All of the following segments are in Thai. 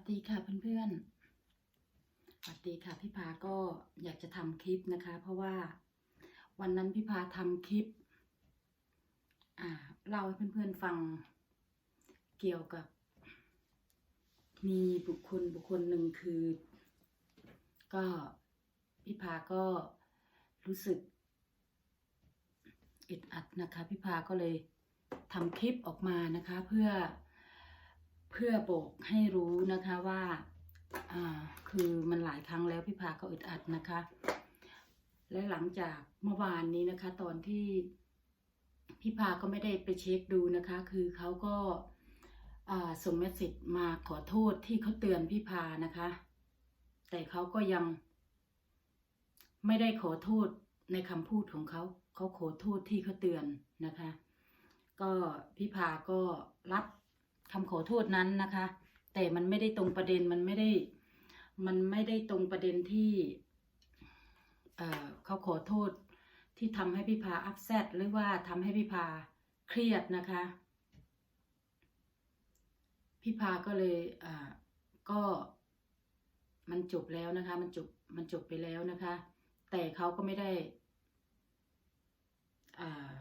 สดีค่ะเพื่อนๆสวัสดีค่ะพี่พาก็อยากจะทำคลิปนะคะ เพราะว่าวันนั้นพี่พาทำคลิปอ่าเล่าให้เพื่อนๆฟังเกี่ยวกับ มีบุคคลบุคคลหนึ่งคือ ก็พี่พาก็รู้สึกอึดอัดนะคะพี่พาก็เลยทำคลิปออกมานะคะเพื่อ เพื่อบอกให้รู้นะคะว่าคือมันหลายครั้งแล้วพี่พาก็อึดอัดนะคะ และหลังจากเมื่อวานนี้นะคะ ตอนที่พี่พาก็ไม่ได้ไปเช็คดูนะคะ คือเขาก็ส่งเมสเซจมาขอโทษที่เขาเตือนพี่พานะคะ แต่เขาก็ยัง ไม่ได้ขอโทษในคำพูดของเขาเขาขอโทษที่เขาเตือนนะคะ ก็พี่พาก็รับ คำขอโทษนั้นนะคะ แต่มันไม่ได้ตรงประเด็นมันไม่ได้ มันไม่ได้ตรงประเด็นที่เอ่อเขาขอโทษที่ทำให้พี่พาอัพเซตหรือว่าทำให้พี่พาเครียดนะคะ พี่พาก็เลยอ่าก็มันจบแล้วนะคะ มันจบมันจบไปแล้วนะคะ แต่เขาก็ไม่ได้อ่า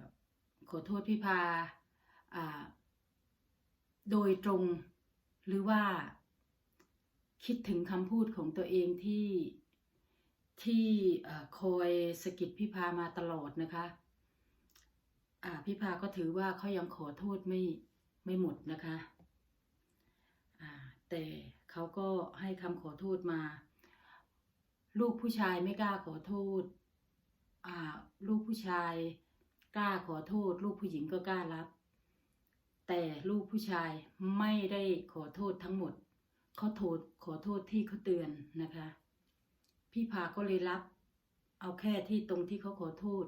ขอโทษพี่พาอ่า โดยตรงหรือว่าคิดถึงคำพูดของตัวเองที่ที่คอยสะกิดพี่พามาตลอดนะคะอ่าพี่พาก็ถือว่าเขายังขอโทษไม่ไม่หมดนะคะอ่าแต่เขาก็ให้คำขอโทษมา ลูกผู้ชายไม่กล้าขอโทษอ่าลูกผู้ชายกล้าขอโทษ ลูกผู้หญิงก็กล้ารับ แต่ลูกผู้ชายไม่ได้ขอโทษทั้งหมดเขาโทษขอโทษที่เขาเตือนนะคะ พี่พาก็เลยรับ เอาแค่ที่ตรงที่เขาขอโทษ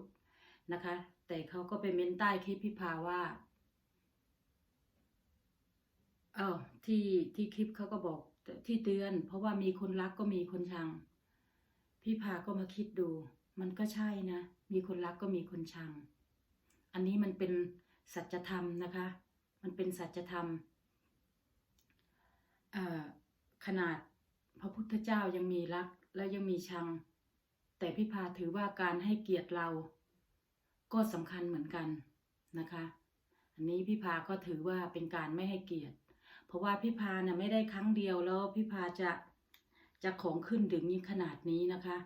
นะคะ แต่เขาก็ไปเม้นใต้คลิปพี่พาว่าเออที่ที่คลิปเขาก็บอกที่เตือน เพราะว่ามีคนรักก็มีคนชัง พี่พาก็มาคิดดู มันก็ใช่นะ มีคนรักก็มีคนชัง อันนี้มันเป็นสัจธรรมนะคะ มันเป็นสัจธรรมขนาดพระพุทธเจ้ายังมีรักและยังมีชัง แต่พี่พาถือว่าการให้เกียรติเรา ก็สำคัญเหมือนกันนะคะ อันนี้พี่พาก็ถือว่าเป็นการไม่ให้เกียรติ เพราะว่าพี่พาเนี่ยไม่ได้ครั้งเดียวแล้วพี่พาจะจะของขึ้นถึงขนาดนี้นะคะ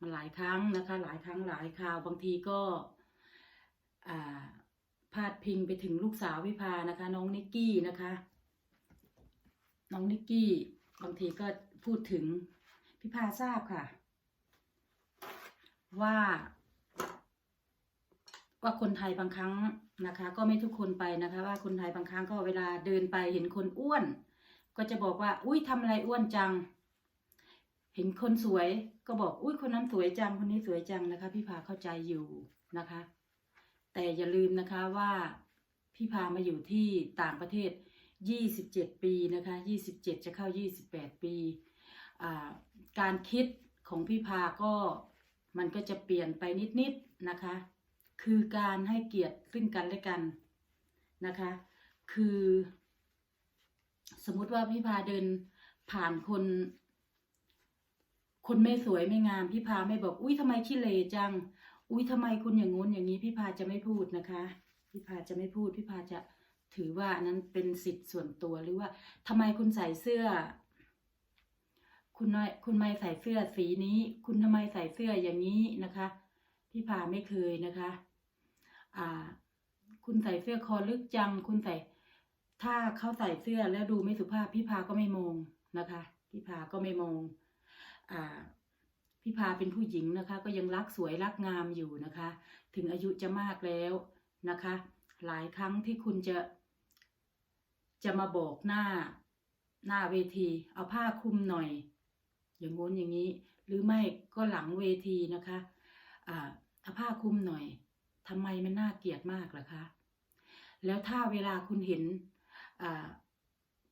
มาหลายครั้งนะคะ หลายครั้งหลายคราวบางทีก็อ่า พาดพิงไปถึงลูกสาวพี่พานะคะ น้องนิกกี้นะคะ น้องนิกกี้บางทีก็พูดถึงพี่พาทราบค่ะ ว่า ว่าคนไทยบางครั้งนะคะ ก็ไม่ทุกคนไปนะคะ ว่าคนไทยบางครั้งก็เวลาเดินไปเห็นคนอ้วน ก็จะบอกว่า อุ้ยทำอะไรอ้วนจัง เห็นคนสวยก็บอกอุ้ยคนนั้นสวยจังคนนี้สวยจังนะคะ พี่พาเข้าใจอยู่นะคะ แต่อย่าลืมนะคะว่าพี่พามาอยู่ที่ต่างประเทศ 27 ปีนะคะ 27 จะเข้า 28 ปีการคิดของพี่พาก็มันก็จะเปลี่ยนไปนิดๆนะคะ คือการให้เกียรติซึ่งกันและกันนะคะ คือ สมมุติว่าพี่พาเดินผ่านคน คนไม่สวยไม่งามพี่พาไม่บอกอุ้ยทำไมขี้เหร่จัง อุ้ยทำไมคุณอย่างงู้นอย่างนี้พี่พาจะไม่พูดนะคะ พี่พาจะไม่พูดพี่พาจะถือว่าอันนั้นเป็นสิทธิ์ส่วนตัวหรือว่าทำไมคุณใส่เสื้อ คุณน้อยคุณไม่ใส่เสื้อสีนี้ คุณทำไมใส่เสื้ออย่างนี้นะคะ พี่พาไม่เคยนะคะ อ่า คุณใส่เสื้อคอลึกจัง คุณใส่ ถ้าเขาใส่เสื้อแล้วดูไม่สุภาพพี่พาก็ไม่มองนะคะ พี่พาก็ไม่มอง อ่า พี่พาเป็นผู้หญิงนะคะ ก็ยังรักสวยรักงามอยู่นะคะ ถึงอายุจะมากแล้วนะคะ หลายครั้งที่คุณจะจะมาบอกหน้าหน้าเวที เอาผ้าคลุมหน่อย อย่างงู้นอย่างนี้ หรือไม่ก็หลังเวทีนะคะอ่าเอาผ้าคลุมหน่อยทำไมมันน่าเกลียดมากล่ะคะ แล้วถ้าเวลาคุณเห็นอ่า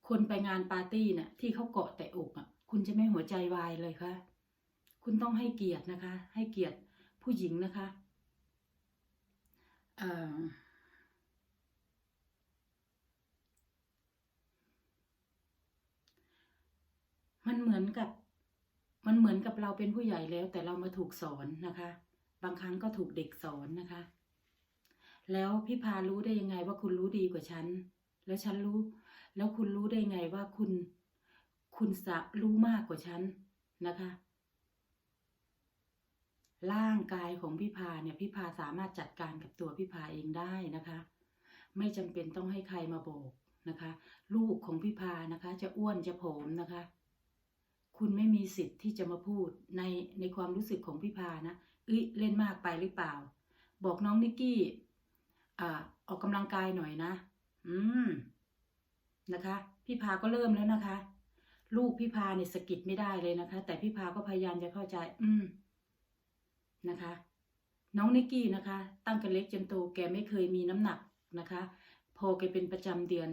คนไปงานปาร์ตี้เนี่ยที่เขาเกาะแต่อกอะ คุณจะไม่หัวใจวายเลยคะ คุณต้องให้เกียรตินะคะ ให้เกียรติผู้หญิงนะคะเอ่อมันเหมือนกับ มันเหมือนกับเราเป็นผู้ใหญ่แล้ว แต่เรามาถูกสอนนะคะ บางครั้งก็ถูกเด็กสอนนะคะ แล้วพี่พารู้ได้ยังไงว่าคุณรู้ดีกว่าฉัน แล้วฉันรู้ แล้วคุณรู้ได้ยังไงว่าคุณ คุณสะรู้มากกว่าฉันนะคะ ร่างกายของพี่พาเนี่ยพี่พาสามารถจัดการกับตัวพี่พาเองได้นะคะ ไม่จำเป็นต้องให้ใครมาบอกนะคะ ลูกของพี่พานะคะ จะอ้วนจะผอมนะคะ คุณไม่มีสิทธิ์ที่จะมาพูดในในความรู้สึกของพี่พานะเอ้ยเล่นมากไปหรือเปล่า บอกน้องนิกกี้อ่าออกกำลังกายหน่อยนะ อืมนะคะพี่พาก็เริ่มแล้วนะคะ ลูกพี่พาเนี่ยสะกิดไม่ได้เลยนะคะ แต่พี่พาก็พยายามจะเข้าใจ อืม นะคะ น้องนิกกี้นะคะ ตั้งแต่เล็กจนโตแกไม่เคยมีน้ำหนักนะคะ พอแกเป็นประจำเดือน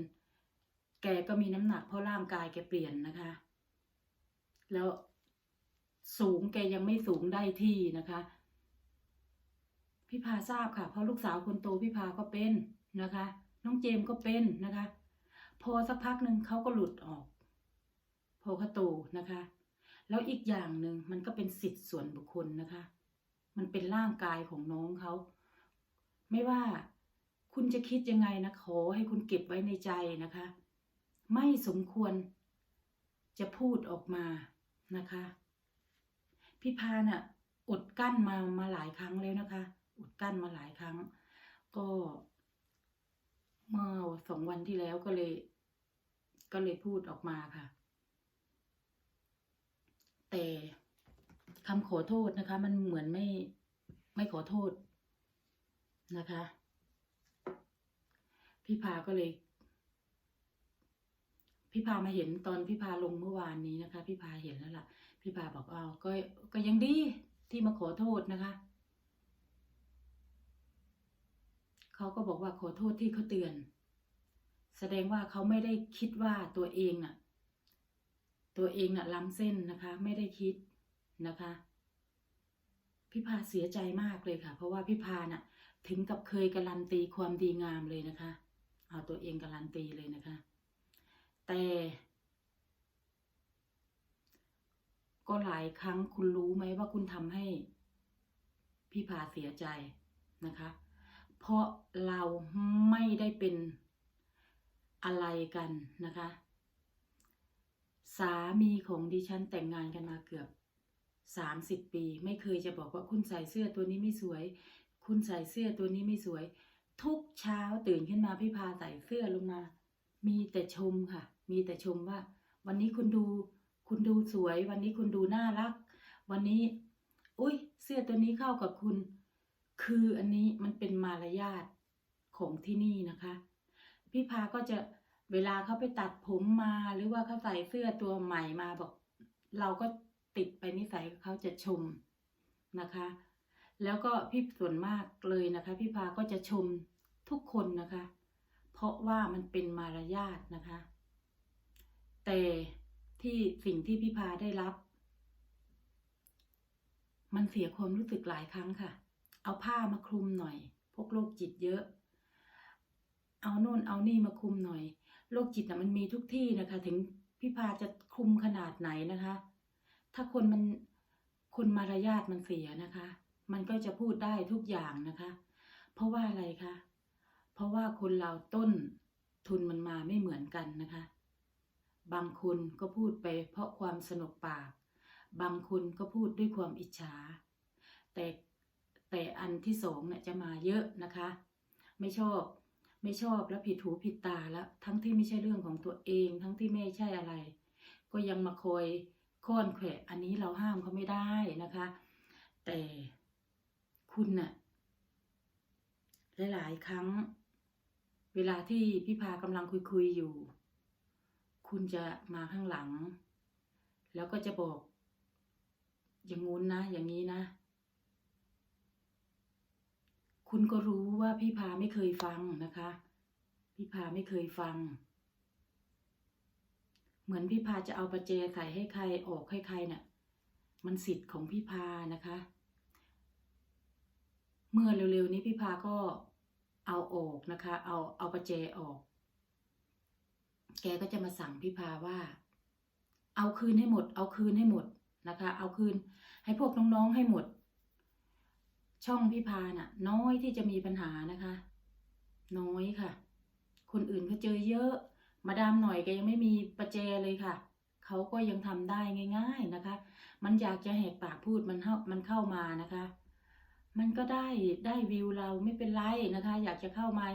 แกก็มีน้ำหนักเพราะร่างกายแกเปลี่ยนนะคะ แล้วสูงแกยังไม่สูงได้ที่นะคะ พี่พาทราบค่ะ เพราะลูกสาวคนโตพี่พาก็เป็นนะคะ น้องเจมก็เป็นนะคะ พอสักพักหนึ่งเขาก็หลุดออก พอเขาโตนะคะ แล้วอีกอย่างหนึ่งมันก็เป็นสิทธิ์ส่วนบุคคลนะคะ มันเป็นร่างกายของน้องเขาไม่ว่าคุณจะคิดยังไงนะขอให้คุณเก็บไว้ในใจนะคะ ไม่สมควรจะพูดออกมานะคะ พี่พาน่ะอดกั้นมามาหลายครั้งแล้วนะคะ อดกั้นมาหลายครั้ง ก็ เมื่อสองวันที่แล้วก็เลย ก็เลยพูดออกมาค่ะ แต่ คำขอโทษนะคะ มันเหมือนไม่ไม่ขอโทษนะคะ พี่พาก็เลย พี่พามาเห็นตอนพี่พาลงเมื่อวานนี้นะคะ พี่พาเห็นแล้วล่ะ พี่พาบอกอ้าวก็ก็ยังดีที่มาขอโทษนะคะเขาก็บอกว่าขอโทษที่เขาเตือน แสดงว่าเขาไม่ได้คิดว่าตัวเองน่ะ ตัวเองน่ะล้ำเส้นนะคะ ไม่ได้คิด นะคะพี่พาเสียใจมากเลยค่ะ เพราะว่าพี่พาน่ะถึงกับเคยการันตีความดีงามเลยนะคะ เอาตัวเองการันตีเลยนะคะ แต่ก็หลายครั้งคุณรู้ไหมว่าคุณทำให้พี่พาเสียใจนะคะ เพราะเราไม่ได้เป็นอะไรกันนะคะ สามีของดิฉันแต่งงานกันมาเกือบ สามสิบปี ไม่เคยจะบอกว่าคุณใส่เสื้อตัวนี้ไม่สวย คุณใส่เสื้อตัวนี้ไม่สวย ทุกเช้าตื่นขึ้นมาพี่พาใส่เสื้อลงมา มีแต่ชมค่ะ มีแต่ชมว่า วันนี้คุณดู คุณดูสวย วันนี้คุณดูน่ารัก วันนี้ อุ้ยเสื้อตัวนี้เข้ากับคุณ คืออันนี้มันเป็นมารยาทของที่นี่นะคะ พี่พาก็จะเวลาเขาไปตัดผมมาหรือว่าเขาใส่เสื้อตัวใหม่มาบอก เราก็ ติดไปนิสัยเขาจะชมนะคะ แล้วก็พี่ส่วนมากเลยนะคะ พี่พาก็จะชมทุกคนนะคะ เพราะว่ามันเป็นมารยาทนะคะ แต่ที่สิ่งที่พี่พาได้รับ มันเสียความรู้สึกหลายครั้งค่ะ เอาผ้ามาคลุมหน่อย พวกโรคจิตเยอะ เอาโน่นเอานี่มาคลุมหน่อยโรคจิตนะมันมีทุกที่นะคะ ถึงพี่พาจะคลุมขนาดไหนนะคะ ถ้าคนมันคนมารยาทมันเสียนะคะ มันก็จะพูดได้ทุกอย่างนะคะ เพราะว่าอะไรคะ เพราะว่าคนเราต้นทุนมันมาไม่เหมือนกันนะคะ บางคนก็พูดไปเพราะความสนุกปาก บางคนก็พูดด้วยความอิจฉา แต่แต่อันที่สองเนี่ยจะมาเยอะนะคะ ไม่ชอบไม่ชอบแล้วผิดหูผิดตาแล้ว ทั้งที่ไม่ใช่เรื่องของตัวเอง ทั้งที่ไม่ใช่อะไร ก็ยังมาคอย ค้อนแขวะอันนี้เราห้ามเขาไม่ได้นะคะ แต่คุณน่ะหลายๆครั้ง เวลาที่พี่พากำลังคุยๆอยู่ คุณจะมาข้างหลัง แล้วก็จะบอก อย่างงู้นนะ อย่างนี้นะ คุณก็รู้ว่าพี่พาไม่เคยฟังนะคะ พี่พาไม่เคยฟัง เหมือนพี่พาจะเอาประแจใส่ให้ใครออกให้ใครเนี่ยมันสิทธิ์ของพี่พานะคะ เมื่อเร็วๆนี้พี่พาก็เอาออกนะคะ เอาเอาประแจออก แกก็จะมาสั่งพี่พาว่า เอาคืนให้หมด เอาคืนให้หมดนะคะ เอาคืนให้พวกน้องๆให้หมด ช่องพี่พาน่ะ น้อยที่จะมีปัญหานะคะ น้อยค่ะ คนอื่นเขาเจอเยอะ มาดามหน่อยก็ยังไม่มีประแจเลยค่ะ เขาก็ยังทำได้ง่าย ๆนะคะ มันอยากจะแหกปากพูดมันเข้ามันเข้ามานะคะ มันก็ได้ได้วิวเราไม่เป็นไรนะคะ อยากจะเข้ามา